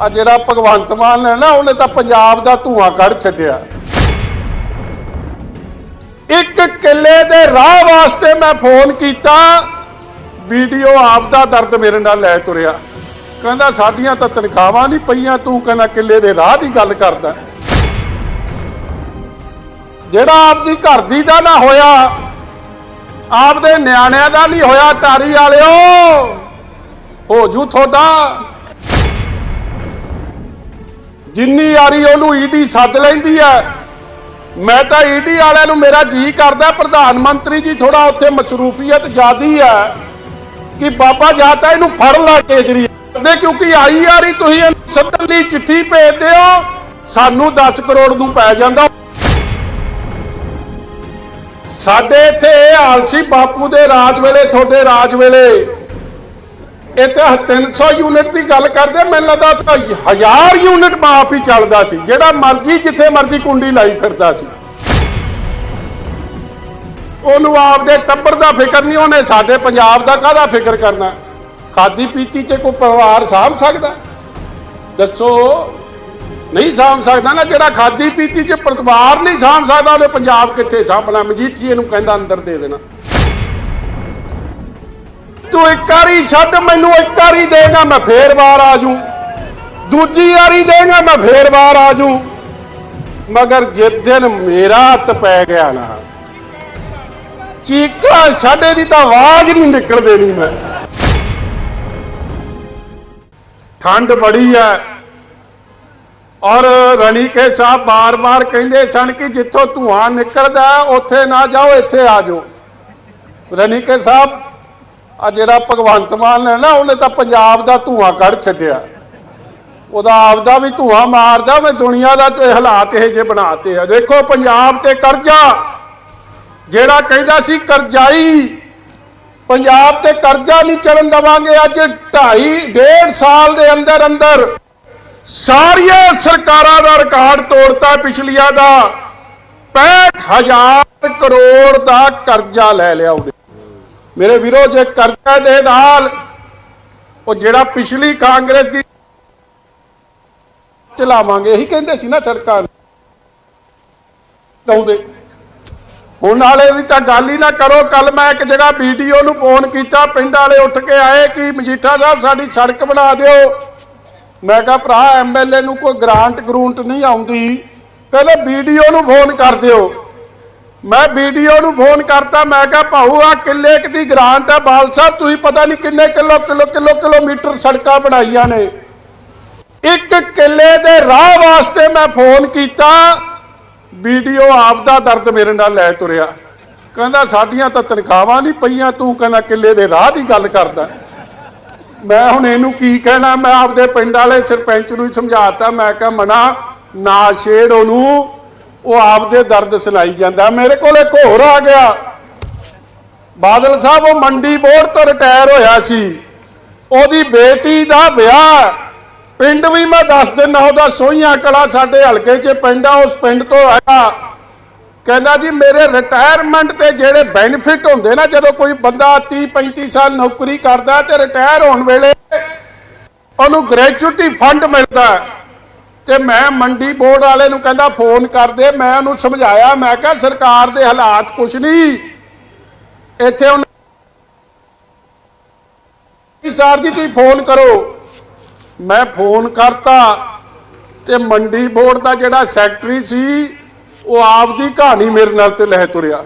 ਆ ਜਿਹੜਾ ਭਗਵੰਤ ਮਾਨ ਹੈ ਨਾ, ਉਹਨੇ ਤਾਂ ਪੰਜਾਬ ਦਾ ਧੂਆਂ ਕੱਢ ਛੱਡਿਆ। ਇੱਕ ਕਿੱਲੇ ਦੇ ਰਾਹ ਵਾਸਤੇ ਮੈਂ ਫੋਨ ਕੀਤਾ, ਵੀਡੀਓ ਆਪ ਦਾ ਦਰਦ ਮੇਰੇ ਨਾਲ ਲੈ ਤੁਰਿਆ। ਕਹਿੰਦਾ, ਸਾਡੀਆਂ ਤਾਂ ਤਨਖਾਹਾਂ ਨਹੀਂ ਪਈਆਂ, ਤੂੰ ਕਹਿੰਦਾ, ਕਿੱਲੇ ਦੇ ਰਾਹ ਦੀ ਗੱਲ ਕਰਦਾ। ਜਿਹੜਾ ਆਪਦੀ ਘਰ ਦੀ ਦਾ ਨਾ ਹੋਇਆ, ਆਪਦੇ ਨਿਆਣਿਆਂ ਦਾ ਨਹੀਂ ਹੋਇਆ ਤਾਰੀ ਵਾਲਿਓ, ਹੋ ਜੂ ਤੁਹਾਡਾ। ਜਿੰਨੀ ਯਾਰੀ ਉਹਨੂੰ ਈਡੀ ਸੱਦ ਲੈਂਦੀ ਐ ਮੈਂ ਤਾਂ ਈਡੀ ਵਾਲਿਆਂ ਨੂੰ ਮੇਰਾ ਜੀ ਕਰਦਾ, ਪ੍ਰਧਾਨ ਮੰਤਰੀ ਜੀ ਥੋੜਾ ਉੱਥੇ ਮਸਰੂਫੀਅਤ ਜ਼ਿਆਦੀ ਐ ਕਿ ਬਾਬਾ ਜਾਂ ਤਾਂ ਇਹਨੂੰ ਫੜ ਲਾ ਕੇਜਰੀਵਾਲ ਨੇ, ਕਿਉਂਕਿ ਆਈ ਯਾਰੀ ਤੁਸੀਂ ਇਹਨੂੰ ਸੱਦਣ ਲਈ ਚਿੱਠੀ ਭੇਜਦੇ ਹੋ, ਸਾਨੂੰ 10 ਕਰੋੜ ਨੂੰ ਪੈ ਜਾਂਦਾ। ਸਾਡੇ ਇੱਥੇ ਇਹ ਹਾਲ ਸੀ, ਬਾਪੂ ਦੇ ਰਾਜ ਵੇਲੇ, ਤੁਹਾਡੇ ਰਾਜ ਵੇਲੇ। ਇੱਥੇ 300 ਯੂਨਿਟ ਦੀ ਗੱਲ ਕਰਦੇ ਮੈਨੂੰ ਲੱਗਦਾ ਹਜ਼ਾਰ ਯੂਨਿਟ ਮਾਫ ਹੀ ਚੱਲਦਾ ਸੀ, ਜਿਹੜਾ ਮਰਜ਼ੀ, ਜਿੱਥੇ ਮਰਜ਼ੀ ਕੁੰਡੀ ਲਾਈ ਫਿਰਦਾ ਸੀ। ਉਹਨੂੰ ਆਪਦੇ ਟੱਬਰ ਦਾ ਫਿਕਰ ਨਹੀਂ, ਉਹਨੇ ਸਾਡੇ ਪੰਜਾਬ ਦਾ ਕਾਹਦਾ ਫਿਕਰ ਕਰਨਾ? ਖਾਦੀ ਪੀਤੀ 'ਚ ਕੋਈ ਪਰਿਵਾਰ ਸਾਂਭ ਸਕਦਾ? ਦੱਸੋ, ਨਹੀਂ ਸਾਂਭ ਸਕਦਾ ਨਾ, ਜਿਹੜਾ ਖਾਦੀ ਪੀਤੀ 'ਚ ਪਰਿਵਾਰ ਨਹੀਂ ਸਾਂਭ ਸਕਦਾ ਉਹਦੇ ਪੰਜਾਬ ਕਿੱਥੇ ਸਾਂਭਣਾ? ਮਜੀਠੀਏ ਨੂੰ ਕਹਿੰਦਾ ਅੰਦਰ ਦੇ ਦੇਣਾ। ਤੂੰ ਇੱਕ ਵਾਰੀ ਛੱਡ, ਮੈਨੂੰ ਇੱਕ ਵਾਰੀ ਦੇਗਾ, ਮੈਂ ਫੇਰ ਵਾਰ ਆ ਜੂ ਦੂਜੀ ਵਾਰੀ ਦੇਗਾ, ਮੈਂ ਫੇਰ ਬਾਹਰ ਆ ਜੂ ਮਗਰ ਜਿਸ ਦਿਨ ਮੇਰਾ ਹੱਥ ਪੈ ਗਿਆ ਨਾ ਚੀਕਾਂ ਛੱਡੇ ਦੀ ਤਾਂ ਆਵਾਜ਼ ਨਹੀਂ ਨਿਕਲ ਦੇਣੀ ਮੈਂ। ਠੰਡ ਬੜੀ ਹੈ ਔਰ ਰਣੀਕੇ ਸਾਹਿਬ ਬਾਰ-ਬਾਰ ਕਹਿੰਦੇ ਸਨ ਕਿ ਜਿੱਥੋਂ ਧੂਆਂ ਨਿਕਲਦਾ, ਉੱਥੇ ਨਾ ਜਾਓ, ਇੱਥੇ ਆ ਜਾਓ। ਰਣੀਕੇ ਸਾਹਿਬ ਆ ਜਿਹੜਾ ਭਗਵੰਤ ਮਾਨ ਹੈ ਨਾ, ਉਹਨੇ ਤਾਂ ਪੰਜਾਬ ਦਾ ਧੂਆਂ ਕੱਢ ਛੱਡਿਆ। ਉਹਦਾ ਆਪਦਾ ਵੀ ਧੂਆਂ ਮਾਰਦਾ, ਮੈਂ ਦੁਨੀਆ ਦਾ ਤੇ ਹਾਲਾਤ ਇਹ ਜੇ ਬਣਾਤੇ ਆ। ਦੇਖੋ, ਪੰਜਾਬ ਤੇ ਕਰਜ਼ਾ, ਜਿਹੜਾ ਕਹਿੰਦਾ ਸੀ ਕਰਜ਼ਾਈ, ਪੰਜਾਬ ਤੇ ਕਰਜ਼ਾ ਨਹੀਂ ਚੜਨ ਦਵਾਂਗੇ ਅੱਜ 2.5 1.5 ਸਾਲ ਦੇ ਅੰਦਰ ਅੰਦਰ। ਸਾਰੀਆਂ ਸਰਕਾਰਾਂ ਦਾ ਰਿਕਾਰਡ ਤੋੜਤਾ ਪਿਛਲੀਆਂ ਦਾ। 65000 ਕਰੋੜ ਦਾ ਕਰਜ਼ਾ ਲੈ ਲਿਆ ਉਹਨੇ। ਮੇਰੇ ਵੀਰੋ, ਜੇ ਕਰਜ਼ਾ ਦੇ ਨਾਲ ਉਹ ਜਿਹੜਾ ਪਿਛਲੀ ਕਾਂਗਰਸ ਦੀ ਚਲਾਵਾਂਗੇ, ਇਹੀ ਕਹਿੰਦੇ ਸੀ ਨਾ ਸੜਕਾਂ ਲਾਉਂਦੇ। ਹੁਣ ਵਾਲੇ ਦੀ ਤਾਂ ਗੱਲ ਹੀ ਨਾ ਕਰੋ ਕੱਲ ਮੈਂ ਇੱਕ ਜਗ੍ਹਾ ਵੀਡੀਓ ਨੂੰ ਫੋਨ ਕੀਤਾ, ਪਿੰਡ ਵਾਲੇ ਉੱਠ ਕੇ ਆਏ ਕਿ ਮਜੀਠਾ ਸਾਹਿਬ ਸਾਡੀ ਸੜਕ ਬਣਾ ਦਿਓ। ਮੈਂ ਕਿਹਾ, ਭਰਾ ਐਮਐਲਏ ਨੂੰ ਕੋਈ ਗ੍ਰਾਂਟ ਗਰੂੰਟ ਨਹੀਂ ਆਉਂਦੀ। ਕਹਿੰਦੇ, ਵੀਡੀਓ ਨੂੰ ਫੋਨ ਕਰ ਦਿਓ। ਮੈਂ ਵੀਡੀਓ ਨੂੰ ਫੋਨ ਕਰਤਾ, ਮੈਂ ਕਿਹਾ, ਭਾਊ ਆ ਕਿੱਲੇ ਕੁ ਦੀ ਗ੍ਰਾਂਟ ਹੈ ਬਾਲ ਸਾਹਿਬ, ਤੁਸੀਂ ਪਤਾ ਨਹੀਂ ਕਿੰਨੇ ਕਿਲੋ ਕਿਲੋ ਕਿਲੋ, ਕਿਲੋਮੀਟਰ ਸੜਕਾਂ ਬਣਾਈਆਂ ਨੇ। ਇੱਕ ਕਿੱਲੇ ਦੇ ਰਾਹ ਵਾਸਤੇ ਮੈਂ ਫੋਨ ਕੀਤਾ, ਵੀਡੀਓ ਆਪ ਦਾ ਦਰਦ ਮੇਰੇ ਨਾਲ ਲੈ ਤੁਰਿਆ। ਕਹਿੰਦਾ, ਸਾਡੀਆਂ ਤਾਂ ਤਨਖਾਹਾਂ ਨਹੀਂ ਪਈਆਂ, ਤੂੰ ਕਹਿੰਦਾ, ਕਿੱਲੇ ਦੇ ਰਾਹ ਦੀ ਗੱਲ ਕਰਦਾ। ਮੈਂ ਹੁਣ ਇਹਨੂੰ ਕੀ ਕਹਿਣਾ, ਮੈਂ ਆਪਦੇ ਪਿੰਡ ਵਾਲੇ ਸਰਪੰਚ ਨੂੰ ਹੀ ਸਮਝਾਤਾ, ਮੈਂ ਕਿਹਾ, ਮਨਾ, ਨਾ ਛੇੜ ਉਹਨੂੰ। ਉਹ ਆਪਦੇ ਦਰਦ ਸੁਣਾਈ ਜਾਂਦਾ। ਮੇਰੇ ਕੋਲ ਇੱਕ ਹੋਰ ਆ ਗਿਆ। ਬਾਦਲ ਸਾਹਿਬ, ਉਹ ਮੰਡੀ ਬੋਰਡ ਤੋਂ ਰਿਟਾਇਰ ਹੋਇਆ ਸੀ। ਉਹਦੀ ਬੇਟੀ ਦਾ ਵਿਆਹ। ਪਿੰਡ ਵੀ ਮੈਂ ਦੱਸ ਦਿੰਦਾ, ਉਹਦਾ ਸੋਹੀਆਂ ਕਲਾ ਸਾਡੇ ਹਲਕੇ 'ਚ ਪਿੰਡ ਆ, ਉਸ ਪਿੰਡ ਤੋਂ ਆਇਆ। ਕਹਿੰਦਾ ਜੀ, ਮੇਰੇ ਰਿਟਾਇਰਮੈਂਟ ਤੇ ਜਿਹੜੇ ਬੈਨੀਫਿਟ ਹੁੰਦੇ ਨਾ, ਜਦੋਂ ਕੋਈ ਬੰਦਾ 30 35 ਸਾਲ ਨੌਕਰੀ ਕਰਦਾ ਤੇ ਰਿਟਾਇਰ ਹੋਣ ਵੇਲੇ ਉਹਨੂੰ ਗ੍ਰੈਚੁਇਟੀ ਫੰਡ ਮਿਲਦਾ। ਤੇ ਮੈਂ ਮੰਡੀ ਬੋਰਡ ਵਾਲੇ ਨੂੰ ਕਹਿੰਦਾ, ਫੋਨ ਕਰਦੇ ਮੈਂ ਉਹਨੂੰ ਸਮਝਾਇਆ, ਮੈਂ ਕਿਹਾ, ਸਰਕਾਰ ਦੇ ਹਾਲਾਤ ਕੁਛ ਨਹੀਂ। ਇੱਥੇ ਉਹਨਾਂ ਸਰ ਜੀ, ਤੁਸੀਂ ਫੋਨ ਕਰੋ। ਮੈਂ ਫੋਨ ਕਰਤਾ ਤੇ ਮੰਡੀ ਬੋਰਡ ਦਾ ਜਿਹੜਾ ਸੈਕਟਰੀ ਸੀ, ਉਹ ਆਪ ਦੀ ਕਹਾਣੀ ਮੇਰੇ ਨਾਲ ਤੇ ਲੈ ਤੁਰਿਆ।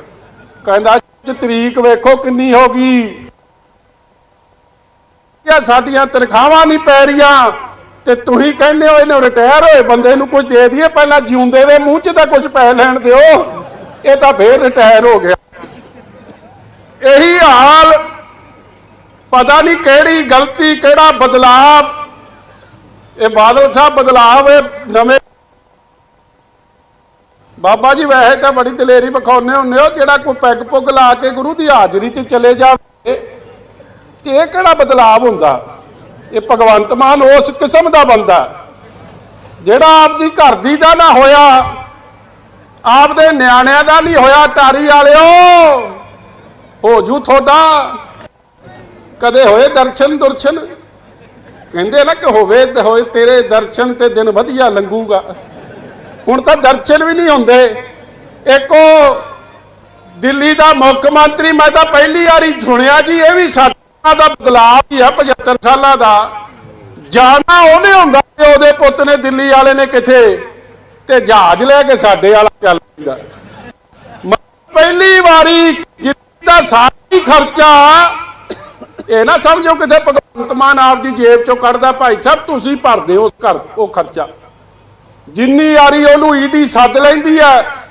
ਕਹਿੰਦਾ ਤਰੀਕ ਵੇਖੋ ਕਿੰਨੀ ਹੋ ਗਈ। ਯਾ ਸਾਡੀਆਂ ਤਨਖਾਹਾਂ ਨਹੀਂ ਪੈ ਰਹੀਆਂ। ਤੇ ਤੁਸੀਂ ਕਹਿੰਦੇ ਹੋ ਇਹਨੂੰ ਰਿਟਾਇਰ ਹੋਏ ਬੰਦੇ ਨੂੰ ਕੁਝ ਦੇ ਦਈਏ, ਪਹਿਲਾਂ ਜਿਉਂਦੇ ਦੇ ਮੂੰਹ 'ਚ ਤਾਂ ਕੁਝ ਪੈ ਲੈਣ ਦਿਓ। ਇਹ ਤਾਂ ਫੇਰ ਰਿਟਾਇਰ ਹੋ ਗਿਆ। ਇਹੀ ਹਾਲ ਪਤਾ ਨਹੀਂ ਕਿਹੜੀ ਗਲਤੀ, ਕਿਹੜਾ ਬਦਲਾਵ ਇਹ ਬਾਦਲ ਸਾਹਿਬ ਬਦਲਾਵ ਇਹ ਨਵੇਂ। ਬਾਬਾ ਜੀ, ਵੈਸੇ ਤਾਂ ਬੜੀ ਦਲੇਰੀ ਵਿਖਾਉਂਦੇ ਹੁੰਦੇ ਹੋ, ਜਿਹੜਾ ਕੋਈ ਪੈਗ ਪੁੱਗ ਲਾ ਕੇ ਗੁਰੂ ਦੀ ਹਾਜ਼ਰੀ 'ਚ ਚਲੇ ਜਾਵੇ। ਤੇ ਇਹ ਕਿਹੜਾ ਬਦਲਾਵ ਹੁੰਦਾ? ਇਹ ਭਗਵੰਤ ਮਾਨ ਉਸ ਕਿਸਮ ਦਾ ਬੰਦਾ ਜਿਹੜਾ ਆਪਦੀ ਘਰ ਦੀ ਦਾ ਨਾ ਹੋਇਆ, ਆਪਦੇ ਨਿਆਣਿਆਂ ਦਾ ਨਹੀਂ ਹੋਇਆ ਟਾਰੀ ਵਾਲਿਓ। ਹੋ ਜੂ ਤੁਹਾਡਾ। ਕਦੇ ਹੋਏ ਦਰਸ਼ਨ ਦੁਰਸ਼ਨ? ਕਹਿੰਦੇ ਨਾ ਕਿ ਹੋਵੇ ਤੇ ਹੋਏ, ਤੇਰੇ ਦਰਸ਼ਨ ਤੇ ਦਿਨ ਵਧੀਆ ਲੰਘੂਗਾ। ਹੁਣ ਤਾਂ ਦਰਸ਼ਨ ਵੀ ਨਹੀਂ ਹੁੰਦੇ। ਇੱਕੋ ਦਿੱਲੀ ਦਾ ਮੁੱਖ ਮੰਤਰੀ ਮੈਂ ਤਾਂ ਪਹਿਲੀ ਵਾਰੀ ਸੁਣਿਆ ਜੀ, ਇਹ ਵੀ ਸਾਡਾ ਦਾ ਬਦਲਾਅ ਹੀ ਆ 75 ਸਾਲਾਂ ਦਾ। ਜਾਣਾ ਉਹਨੇ ਹੁੰਦਾ ਕਿ ਉਹਦੇ ਪੁੱਤ ਨੇ ਦਿੱਲੀ ਵਾਲੇ ਨੇ ਕਿੱਥੇ? ਤੇ ਜਹਾਜ਼ ਲੈ ਕੇ ਸਾਡੇ ਵਾਲਾ ਚੱਲ ਪੈਂਦਾ। ਪਹਿਲੀ ਵਾਰੀ ਜਿੱਦਾ ਸਾਰੀ ਖਰਚਾ, ਇਹ ਨਾ ਸਮਝੋ ਕਿਤੇ ਭਗਵੰਤ ਮਾਨ ਆਪਦੀ ਜੇਬ ਚੋਂ ਕੱਢਦਾ, ਭਾਈ ਸਾਹਿਬ, ਤੁਸੀਂ ਭਰਦੇ ਹੋ ਉਹ ਖਰਚਾ। ਜਿੰਨੀ ਵਾਰੀ ਉਹਨੂੰ ਈਡੀ ਸੱਦ ਲੈਂਦੀ ਹੈ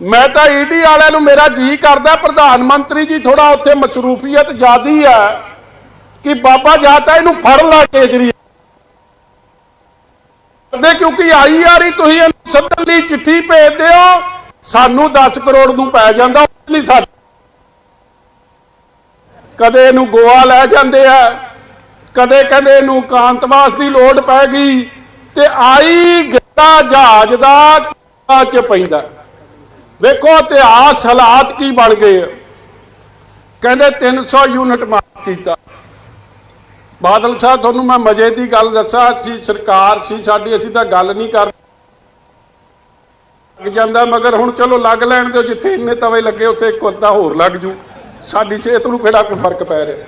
ਮੈਂ ਤਾਂ ਈਡੀ ਵਾਲਿਆਂ ਨੂੰ ਮੇਰਾ ਜੀ ਕਰਦਾ, ਪ੍ਰਧਾਨ ਮੰਤਰੀ ਜੀ ਥੋੜਾ ਉੱਥੇ ਮਸਰੂਫੀਅਤ ਜ਼ਿਆਦੀ ਆ ਕਿ ਬਾਬਾ ਜਾਤਾ ਇਹਨੂੰ ਫੜ ਲਾ ਕੇਜਰੀ ਦੇ ਕਿਉਂਕਿ ਆਈ ਯਾਰੀ ਤੁਸੀਂ ਇਹਨੂੰ ਸੱਦਣ ਲਈ ਚਿੱਠੀ ਭੇਜਦੇ ਹੋ, ਸਾਨੂੰ 10 ਕਰੋੜ ਨੂੰ ਪੈ ਜਾਂਦਾ ਨਹੀਂ ਸਾਡੇ ਕਦੇ ਇਹਨੂੰ ਗੋਆ ਲੈ ਜਾਂਦੇ ਆ, ਕਦੇ ਕਹਿੰਦੇ ਇਹਨੂੰ ਕਾਂਤਵਾਸ ਦੀ ਲੋੜ ਪੈ ਗਈ, ਤੇ ਆਈ ਗੱਡਾ ਜਹਾਜ਼ ਦਾ ਚ ਪੈਂਦਾ। ਵੇਖੋ ਇਤਿਹਾਸ ਹਾਲਾਤ ਕੀ ਬਣ ਗਏ ਆ। ਕਹਿੰਦੇ 300 ਯੂਨਿਟ ਮਾਫ ਕੀਤਾ। ਬਾਦਲ ਸਾਹਿਬ, ਤੁਹਾਨੂੰ ਮੈਂ ਮਜੇ ਦੀ ਗੱਲ ਦੱਸਾਂ ਸੀ ਸਰਕਾਰ ਸੀ, ਸਾਡੀ ਅਸੀਂ ਤਾਂ ਗੱਲ ਨਹੀਂ ਕਰ ਲੱਗ ਜਾਂਦਾ, ਮਗਰ ਹੁਣ ਚਲੋ ਲੱਗ ਲੈਣ ਦਿਓ, ਜਿੱਥੇ ਇੰਨੇ ਤਵੇ ਲੱਗੇ, ਉੱਥੇ ਇੱਕ ਅੱਧਾ ਹੋਰ ਲੱਗ ਜੂ। ਸਾਡੀ ਸਿਹਤ ਨੂੰ ਕਿਹੜਾ ਕੋਈ ਫ਼ਰਕ ਪੈ ਰਿਹਾ।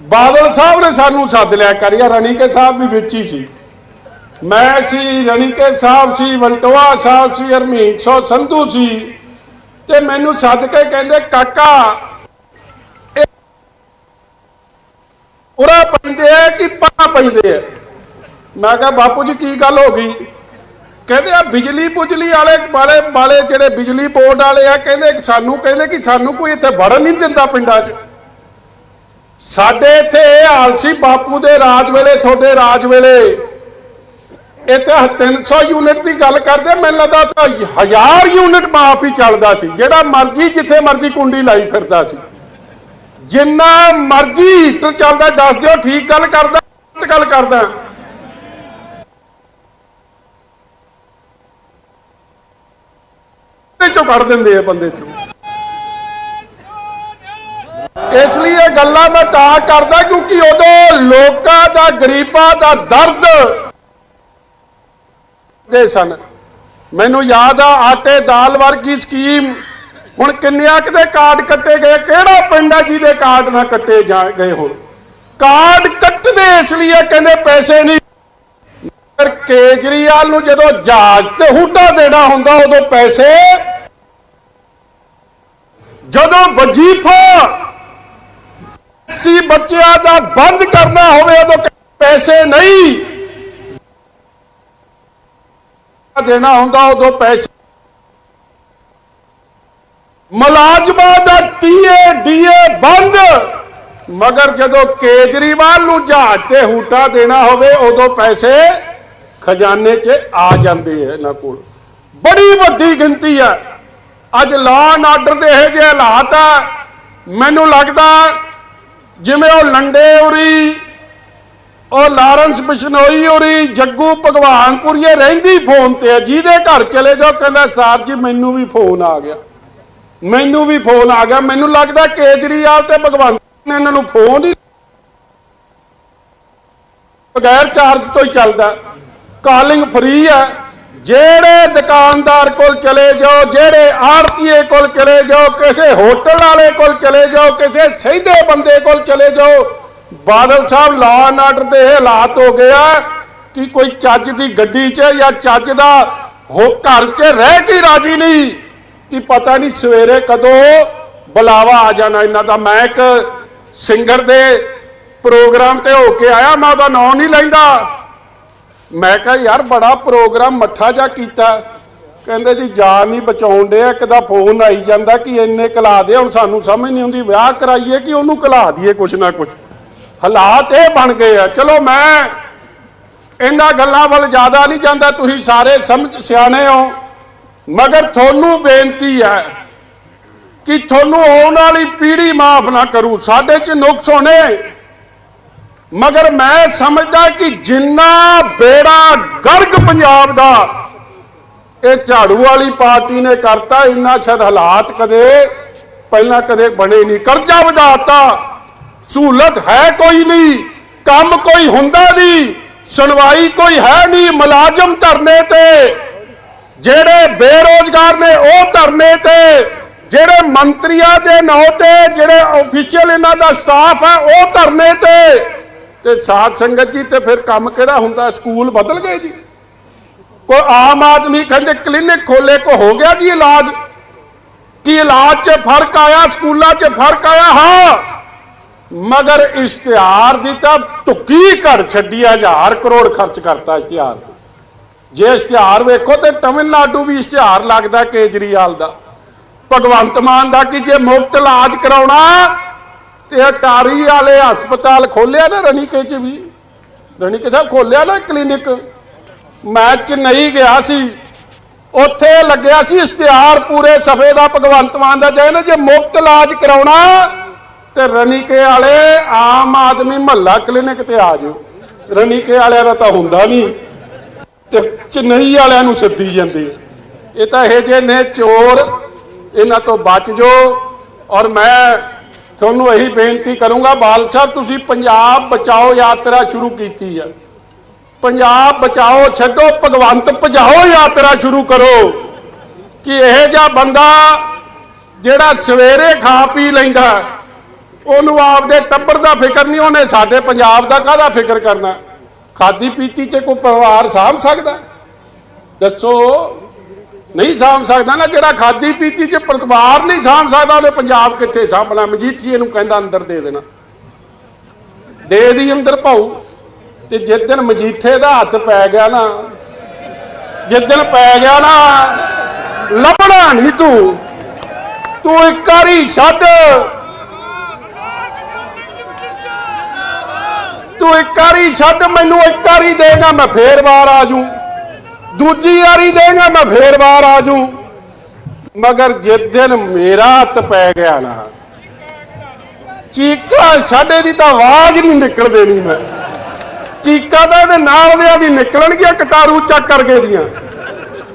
ਬਾਦਲ ਸਾਹਿਬ ਨੇ ਸਾਨੂੰ ਸੱਦ ਲਿਆ, ਕਰਿਆ, ਰਣੀਕੇ ਸਾਹਿਬ ਵੀ ਵਿੱਚ ਹੀ ਸੀ। ਮੈਂ ਸੀ ਰਣੀਕੇ ਸਾਹਿਬ ਸੀ, ਵਲਟੋਆ ਸਾਹਿਬ ਸੀ, ਹਰਮੀਤ ਸੋ ਸੰਧੂ ਸੀ। ਤੇ ਮੈਨੂੰ ਸੱਦ ਕੇ ਕਹਿੰਦੇ, ਕਾਕਾ ਉਰਾ ਪੈਂਦੇ ਆ ਕਿ ਪਾ ਪੈਂਦੇ ਆ? ਮੈਂ ਕਿਹਾ, ਬਾਪੂ ਜੀ, ਕੀ ਗੱਲ ਹੋ ਗਈ? ਕਹਿੰਦੇ ਆ ਬਿਜਲੀ ਬੁਜਲੀ ਵਾਲੇ ਵਾਲੇ ਵਾਲੇ ਜਿਹੜੇ ਬਿਜਲੀ ਬੋਰਡ ਵਾਲੇ ਆ, ਕਹਿੰਦੇ ਸਾਨੂੰ, ਕਹਿੰਦੇ ਕਿ ਸਾਨੂੰ ਕੋਈ ਇੱਥੇ ਵੜਨ ਨਹੀਂ ਦਿੰਦਾ ਪਿੰਡਾਂ 'ਚ। ਸਾਡੇ ਇੱਥੇ ਇਹ ਹਾਲ ਸੀ ਬਾਪੂ ਦੇ ਰਾਜ ਵੇਲੇ, ਤੁਹਾਡੇ ਰਾਜ ਵੇਲੇ। ਇੱਥੇ 300 ਯੂਨਿਟ ਦੀ ਗੱਲ ਕਰਦੇ ਮੈਨੂੰ ਲੱਗਦਾ ਤਾਂ 1000 ਯੂਨਿਟ ਮਾਫ ਹੀ ਚੱਲਦਾ ਸੀ, ਜਿਹੜਾ ਮਰਜ਼ੀ ਜਿੱਥੇ ਮਰਜ਼ੀ ਕੁੰਡੀ ਲਾਈ ਫਿਰਦਾ ਸੀ। ਜਿੰਨਾ ਮਰਜ਼ੀ ਹੀਟਰ ਚੱਲਦਾ, ਦੱਸ ਦਿਓ, ਠੀਕ ਗੱਲ ਕਰਦਾ, ਗਲਤ ਗੱਲ ਕਰਦਾ। ਤੇ ਚੋਂ ਕੱਢ ਦਿੰਦੇ ਆ ਬੰਦੇ ਚੋਂ। ਇਸ ਲਈ ਇਹ ਗੱਲਾਂ ਮੈਂ ਤਾਂ ਕਰਦਾ ਕਿਉਂਕਿ ਉਦੋਂ ਲੋਕਾਂ ਦਾ, ਗਰੀਬਾਂ ਦਾ ਦਰਦ ਦੇ ਸਨ। ਮੈਨੂੰ ਯਾਦ ਆ, ਆਟੇ ਦਾਲ ਵਰਗੀ ਸਕੀਮ। ਹੁਣ ਕਿੰਨਿਆਂ ਕਿਤੇ ਕਾਰਡ ਕੱਟੇ ਗਏ, ਕਿਹੜਾ ਪਿੰਡ ਆ ਜਿਹਦੇ ਕਾਰਡ ਨਾ ਕੱਟੇ ਜਾ ਗਏ ਹੁਣ? ਕਾਰਡ ਕੱਟਦੇ ਇਸ ਲਈ ਕਹਿੰਦੇ ਪੈਸੇ ਨਹੀਂ। ਪਰ ਕੇਜਰੀਵਾਲ ਨੂੰ ਜਦੋਂ ਜਹਾਜ਼ ਤੇ ਹੂਟਾ ਦੇਣਾ ਹੁੰਦਾ, ਉਦੋਂ ਪੈਸੇ। ਜਦੋਂ ਵਜੀਫਾ ਸੀ ਬੱਚਿਆਂ ਦਾ ਬੰਦ ਕਰਨਾ ਹੋਵੇ, ਉਦੋਂ ਪੈਸੇ ਨਹੀਂ। ਦੇਣਾ ਹੁੰਦਾ ਉਦੋਂ ਪੈਸੇ। ਮੁਲਾਜ਼ਮਾਂ ਦਾ ਟੀਏ ਡੀਏ ਬੰਦ। ਮਗਰ ਜਦੋਂ ਕੇਜਰੀਵਾਲ ਨੂੰ ਜਹਾਜ਼ ਤੇ ਹੂਟਾ ਦੇਣਾ ਹੋਵੇ, ਉਦੋਂ ਪੈਸੇ ਖਜ਼ਾਨੇ 'ਚ ਆ ਜਾਂਦੇ ਆ ਇਹਨਾਂ ਕੋਲ। ਬੜੀ ਵੱਡੀ ਗਿਣਤੀ ਆ। ਅੱਜ ਲਾਅ ਐਂਡ ਆਰਡਰ ਦੇ ਇਹ ਜਿਹੇ ਹਾਲਾਤ ਆ। ਮੈਨੂੰ ਲੱਗਦਾ ਜਿਵੇਂ ਉਹ ਲੰਡੇ ਉਰੀ ਉਹ ਲਾਰੈਂਸ ਬਿਸ਼ਨੋਈ ਉਰੀ ਜੱਗੂ ਭਗਵਾਨਪੁਰੀਏ ਰਹਿੰਦੀ ਫੋਨ ਤੇ ਆ, ਜਿਹਦੇ ਘਰ ਚਲੇ ਜਾਓ, ਕਹਿੰਦਾ, ਸਰ ਜੀ, ਮੈਨੂੰ ਵੀ ਫੋਨ ਆ ਗਿਆ। ਮੈਨੂੰ ਵੀ ਫੋਨ ਆ ਗਿਆ। ਮੈਨੂੰ ਲੱਗਦਾ ਕੇਜਰੀਵਾਲ ਤੇ ਭਗਵੰਤ ਨੇ ਇਹਨਾਂ ਨੂੰ ਫੋਨ ਹੀ ਬਗੈਰ ਚਾਰਜ ਤੋਂ ਹੀ ਚੱਲਦਾ। ਕਾਲਿੰਗ ਫ੍ਰੀ ਹੈ ਜਿਹੜੇ ਦੁਕਾਨਦਾਰ ਕੋਲ ਚਲੇ ਜਾਓ, ਜਿਹੜੇ ਆੜਤੀਏ ਕੋਲ ਚਲੇ ਜਾਓ, ਕਿਸੇ ਹੋਟਲ ਵਾਲੇ ਕੋਲ ਚਲੇ ਜਾਓ, ਕਿਸੇ ਸਹੀਦੇ ਬੰਦੇ ਕੋਲ ਚਲੇ ਜਾਓ ਬਾਦਲ ਸਾਹਿਬ ਲਾਅ ਐਂਡ ਆਰਡਰ ਦੇ ਇਹ ਹਾਲਾਤ ਹੋ ਗਏ ਆ ਕਿ ਕੋਈ ਚੱਜ ਦੀ ਗੱਡੀ 'ਚ ਜਾਂ ਚੱਜ ਦਾ ਹੋ ਘਰ 'ਚ ਰਹਿ ਕੇ ਰਾਜੀ ਨਹੀਂ ਕਿ ਪਤਾ ਨਹੀਂ ਸਵੇਰੇ ਕਦੋਂ ਬੁਲਾਵਾ ਆ ਜਾਣਾ ਇਹਨਾਂ ਦਾ। ਮੈਂ ਇੱਕ ਸਿੰਗਰ ਦੇ ਪ੍ਰੋਗਰਾਮ ਤੇ ਹੋ ਕੇ ਆਇਆ, ਮੈਂ ਉਹਦਾ ਨਾਂ ਨਹੀਂ ਲੈਂਦਾ। ਮੈਂ ਕਿਹਾ, ਯਾਰ, ਬੜਾ ਪ੍ਰੋਗਰਾਮ ਮੱਠਾ ਜਾ ਕੀਤਾ। ਕਹਿੰਦੇ, ਜੀ, ਜਾਨ ਨਹੀਂ ਬਚਾਉਣ ਦੇ ਇੱਕ ਦਾ ਫੋਨ ਆਈ ਜਾਂਦਾ ਕਿ ਇੰਨੇ ਕਲਾ ਦੇ ਹੁਣ ਸਾਨੂੰ ਸਮਝ ਨਹੀਂ ਆਉਂਦੀ, ਵਿਆਹ ਕਰਾਈਏ ਕਿ ਉਹਨੂੰ ਕਲਾ ਦਈਏ ਕੁਛ ਨਾ ਕੁਛ? ਹਾਲਾਤ ਇਹ ਬਣ ਗਏ ਆ। ਚਲੋ ਮੈਂ ਇਹਨਾਂ ਗੱਲਾਂ ਵੱਲ ਜ਼ਿਆਦਾ ਨਹੀਂ ਜਾਂਦਾ, ਤੁਸੀਂ ਸਾਰੇ ਸਮਝ ਸਿਆਣੇ ਹੋ। ਮਗਰ ਤੁਹਾਨੂੰ ਬੇਨਤੀ ਹੈ ਕਿ ਤੁਹਾਨੂੰ ਆਉਣ ਵਾਲੀ ਪੀੜ੍ਹੀ ਮਾਫ ਨਾ ਕਰੂ। ਸਾਡੇ 'ਚ ਨੁਕਸ ਹੋਣੇ। ਮਗਰ ਮੈਂ ਸਮਝਦਾ ਕਿ ਜਿੰਨਾ ਬੇੜਾ ਗਰਗ ਪੰਜਾਬ ਦਾ, ਇਹ ਝਾੜੂ ਵਾਲੀ ਪਾਰਟੀ ਨੇ ਕਰਤਾ, ਇੰਨਾ ਸ਼ਾਇਦ ਹਾਲਾਤ ਕਦੇ ਪਹਿਲਾਂ ਕਦੇ ਬਣੇ ਨਹੀਂ। ਕਰਜ਼ਾ ਵਧਾਤਾ ਸਹੂਲਤ ਹੈ ਕੋਈ ਨਹੀਂ, ਕੰਮ ਕੋਈ ਹੁੰਦਾ ਨਹੀਂ, ਸੁਣਵਾਈ ਕੋਈ ਹੈ ਨਹੀਂ ਮੁਲਾਜ਼ਮ ਧਰਨੇ ਤੇ। ਜਿਹੜੇ ਬੇਰੋਜ਼ਗਾਰ ਨੇ ਉਹ ਧਰਨੇ ਤੇ, ਜਿਹੜੇ ਮੰਤਰੀਆਂ ਦੇ ਨਾਂ ਤੇ, ਜਿਹੜੇ ਅਫੀਸ਼ੀਅਲ ਇਹਨਾਂ ਦਾ ਸਟਾਫ ਹੈ, ਉਹ ਧਰਨੇ ਤੇ। ਤੇ ਸਾਧ ਸੰਗਤ ਜੀ, ਤੇ ਫਿਰ ਕੰਮ ਕਿਹੜਾ ਹੁੰਦਾ? ਸਕੂਲ ਬਦਲ ਗਏ ਜੀ। ਕੋਈ ਆਮ ਆਦਮੀ ਕਹਿੰਦੇ ਕਲੀਨਿਕ ਖੋਲੇ ਕੋ ਹੋ ਗਿਆ ਜੀ ਇਲਾਜ। ਕੀ ਇਲਾਜ 'ਚ ਫ਼ਰਕ ਆਇਆ, ਸਕੂਲਾਂ 'ਚ ਫ਼ਰਕ ਆਇਆ? ਹਾਂ। ਮਗਰ ਇਸ਼ਤਿਹਾਰ ਦੀ ਤਾਂ ਟੁੱਕੀ ਘੜ ਛੱਡੀ ਹਜ਼ਾਰ ਕਰੋੜ ਖਰਚ ਕਰਤਾ ਇਸ਼ਤਿਹਾਰ। ਜੇ ਇਸ਼ਤਿਹਾਰ ਵੇਖੋ ਤੇ ਤਮਿਲਨਾਡੂ ਵੀ ਇਸ਼ਤਿਹਾਰ ਲੱਗਦਾ ਕੇਜਰੀਵਾਲ ਦਾ। ਭਗਵੰਤ ਮਾਨ ਦਾ ਕਿ ਜੇ ਮੁਫਤ ਇਲਾਜ ਕਰਾਉਣਾ, ਤੇ ਅਟਾਰੀ ਵਾਲੇ ਹਸਪਤਾਲ ਖੋਲਿਆ ਨਾ ਰਣੀਕੇ ਚ ਵੀ। ਰਣੀਕੇ ਸਾਹਿਬ ਖੋਲਿਆ ਨਾ ਕਲੀਨਿਕ? ਮੈਂ ਚੇਨਈ ਗਿਆ ਸੀ। ਉੱਥੇ ਲੱਗਿਆ ਸੀ ਇਸ਼ਤਿਹਾਰ ਪੂਰੇ ਸਫੇ ਦਾ ਭਗਵੰਤ ਮਾਨ ਦਾ ਜੈ ਨਾ ਜੇ ਮੁਫਤ ਇਲਾਜ ਕਰਾਉਣਾ ਤੇ ਰਣੀਕੇ ਵਾਲੇ ਆਮ ਆਦਮੀ ਮਹੱਲਾ ਕਲੀਨਿਕ ਤੇ ਆ ਜਾਓ। ਰਣੀਕੇ ਵਾਲਿਆਂ ਦਾ ਤਾਂ ਹੁੰਦਾ ਨਹੀਂ ਤੇ ਚੇਨਈ ਵਾਲਿਆਂ ਨੂੰ ਸੱਦੀ ਜਾਂਦੇ। ਇਹ ਤਾਂ ਇਹ ਜੇ ਨੇ ਚੋਰ, ਇਹਨਾਂ ਤੋਂ ਬਚ ਜੋ। ਔਰ ਮੈਂ ਤੁਹਾਨੂੰ ਇਹੀ ਬੇਨਤੀ ਕਰੂੰਗਾ, ਬਾਲ ਸਾਹਿਬ, ਤੁਸੀਂ ਪੰਜਾਬ ਬਚਾਓ ਯਾਤਰਾ ਸ਼ੁਰੂ ਕੀਤੀ ਆ। ਪੰਜਾਬ ਬਚਾਓ ਛੱਡੋ, ਭਗਵੰਤ ਭਜਾਓ ਯਾਤਰਾ ਸ਼ੁਰੂ ਕਰੋ। ਕਿ ਇਹ ਜਿਹਾ ਬੰਦਾ ਜਿਹੜਾ ਸਵੇਰੇ ਖਾ ਪੀ ਲੈਂਦਾ ਉਹਨੂੰ ਆਪਦੇ ਟੱਬਰ ਦਾ ਫਿਕਰ ਨਹੀਂ, ਉਹਨੇ ਸਾਡੇ ਪੰਜਾਬ ਦਾ ਕਾਹਦਾ ਫਿਕਰ ਕਰਨਾ? ਖਾਦੀ ਪੀਤੀ 'ਚ ਕੋਈ ਪਰਿਵਾਰ ਸਾਂਭ ਸਕਦਾ? ਦੱਸੋ, ਨਹੀਂ ਸਾਂਭ ਸਕਦਾ ਨਾ ਜਿਹੜਾ ਖਾਦੀ ਪੀਤੀ 'ਚ ਪਰਿਵਾਰ ਨਹੀਂ ਸਾਂਭ ਸਕਦਾ, ਉਹਨੇ ਪੰਜਾਬ ਕਿੱਥੇ ਸਾਂਭਣਾ? ਮਜੀਠੀਏ ਨੂੰ ਕਹਿੰਦਾ ਅੰਦਰ ਦੇ ਦੇਣਾ। ਦੇ ਦੀ ਅੰਦਰ ਭਾਊ। ਤੇ ਜਿਸ ਦਿਨ ਮਜੀਠੇ ਦਾ ਹੱਥ ਪੈ ਗਿਆ ਨਾ, ਜਿਸ ਦਿਨ ਪੈ ਗਿਆ ਨਾ, ਲੱਭਣਾ ਨਹੀਂ ਤੂੰ। ਤੂੰ ਇੱਕ ਵਾਰੀ ਛੱਡ। ਤੂੰ ਇੱਕ ਵਾਰੀ ਛੱਡ, ਮੈਨੂੰ ਇੱਕ ਵਾਰੀ ਦੇਗਾ, ਮੈਂ ਫੇਰ ਵਾਰ ਆ ਜੂ ਦੂਜੀ ਵਾਰੀ ਦੇਗਾ, ਮੈਂ ਫੇਰ ਵਾਰ ਆ ਜੂ ਮਗਰ ਜਿਸ ਦਿਨ ਮੇਰਾ ਹੱਥ ਪੈ ਗਿਆ ਨਾ, ਚੀਕਾ ਛੱਡੇ ਦੀ ਤਾਂ ਆਵਾਜ਼ ਨਹੀਂ ਨਿਕਲ ਦੇਣੀ ਮੈਂ। ਚੀਕਾ ਤਾਂ ਇਹਦੇ ਨਾਲ ਦੇ ਦੀ ਨਿਕਲਣਗੀਆਂ, ਕਟਾਰੂ ਚੱਕ ਕਰਕੇ ਦੀਆਂ।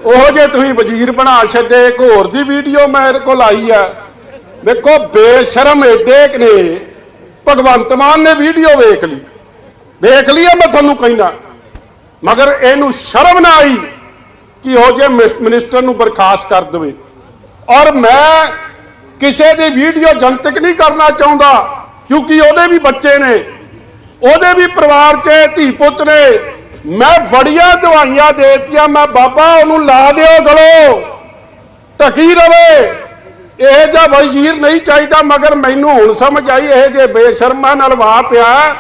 ਉਹ ਜੇ ਤੁਸੀਂ ਵਜ਼ੀਰ ਬਣਾ ਛੱਡੇ, ਇੱਕ ਹੋਰ ਦੀ ਵੀਡੀਓ ਮੇਰੇ ਕੋਲ ਆਈ ਆ। ਵੇਖੋ ਬੇਸ਼ਰਮ ਏਡੇ ਨੇ। ਭਗਵੰਤ ਮਾਨ ਨੇ ਵੀਡੀਓ ਵੇਖ ਲਈ। ਦੇਖ ਲਈਏ, ਮੈਂ ਤੁਹਾਨੂੰ ਕਹਿੰਦਾ। ਮਗਰ ਇਹਨੂੰ ਸ਼ਰਮ ਨਾ ਆਈ ਕਿ ਉਹ ਜੇ ਮਿਸ- ਮਿਨਿਸਟਰ ਨੂੰ ਬਰਖਾਸਤ ਕਰ ਦੇਵੇ। ਔਰ ਮੈਂ ਕਿਸੇ ਦੀ ਵੀਡੀਓ ਜਨਤਕ ਨਹੀਂ ਕਰਨਾ ਚਾਹੁੰਦਾ, ਕਿਉਂਕਿ ਉਹਦੇ ਵੀ ਬੱਚੇ ਨੇ। ਉਹਦੇ ਵੀ ਪਰਿਵਾਰ 'ਚ ਧੀ ਪੁੱਤ ਨੇ। ਮੈਂ ਬੜੀਆਂ ਦਵਾਈਆਂ ਦੇਤੀਆਂ, ਮੈਂ ਬਾਬਾ ਉਹਨੂੰ ਲਾ ਦਿਓ ਗਲੋ। ਢਕੀ ਰਵੇ। ਇਹ ਜਿਹਾ ਵਜ਼ੀਰ ਨਹੀਂ ਚਾਹੀਦਾ, ਮਗਰ ਮੈਨੂੰ ਹੁਣ ਸਮਝ ਆਈ, ਇਹ ਜੇ ਬੇਸ਼ਰਮਾਂ ਨਾਲ ਵਾਹ ਪਿਆ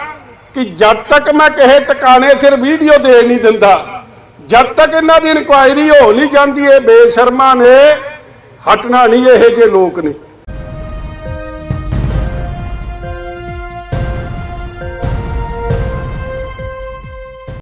ਕਿ ਜਦ ਤੱਕ ਮੈਂ ਕਿਸੇ ਟਿਕਾਣੇ ਸਿਰ ਵੀਡੀਓ ਦੇ ਨਹੀਂ ਦਿੰਦਾ, ਜਦ ਤੱਕ ਇਹਨਾਂ ਦੀ ਇਨਕੁਆਇਰੀ ਹੋ ਨਹੀਂ ਜਾਂਦੀ, ਇਹ ਬੇਸ਼ਰਮਾ ਨੇ ਹਟਣਾ ਨਹੀਂ, ਇਹ ਜੇ ਲੋਕ ਨੇ।